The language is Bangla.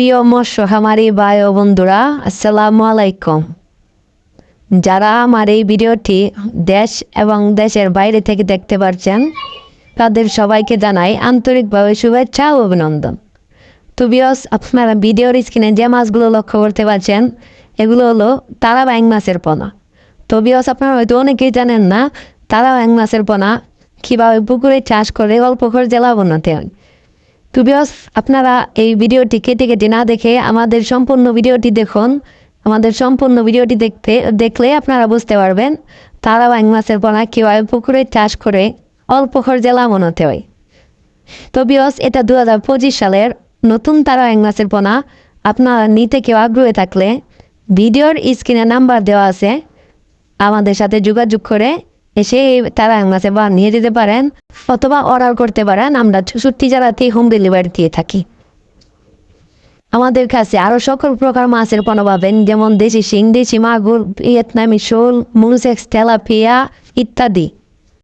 প্রিয় মৎস্য খামারি ভাই ও বন্ধুরা, আসসালামু আলাইকুম। যারা আমার এই ভিডিওটি দেশ এবং দেশের বাইরে থেকে দেখতে পারছেন, তাদের সবাইকে জানাই আন্তরিকভাবে শুভেচ্ছা ও অভিনন্দন। তো বিয়স আপনারা ভিডিওর স্ক্রিনে যে মাছগুলো লক্ষ্য করতে পারছেন, এগুলো হলো তারা ব্যাং মাছের পোনা। তো বিয়স আপনারা হয়তো অনেকেই জানেন না তারা ব্যাং মাছের পোনা কীভাবে পুকুরে চাষ করে অল্প খরচে লাভবানাতে হয়। তো বিয়স আপনারা এই ভিডিওটি কেটে কেটে না দেখে আমাদের সম্পূর্ণ ভিডিওটি দেখুন। আমাদের সম্পূর্ণ ভিডিওটি দেখতে, দেখলে আপনারা বুঝতে পারবেন তারা ব্যাং মাছের পোনা কীভাবে পুকুরে চাষ করে অল্প লাভবান হতে হয়। তো বিয়স এটা দু হাজার পঁচিশ সালের নতুন তারা ব্যাং মাছের পোনা। আপনারা নিতে কেউ আগ্রহী থাকলে ভিডিওর স্ক্রিনে নাম্বার দেওয়া আছে। আমাদের সাথে যোগাযোগ করে এসে তারা মাছে বা নিয়ে যেতে পারেন অথবা অর্ডার করতে পারেন, আমরা চৌষট্টি জেলাতে হোম ডেলিভারি দিয়ে থাকি। আমাদের কাছে আরও সকল প্রকার মাছের পণ্য পাবেন, যেমন দেশি শিং, দেশি মাগুর, ভিয়েতনামি শোল মুসেক্স তেলাপিয়া ইত্যাদি।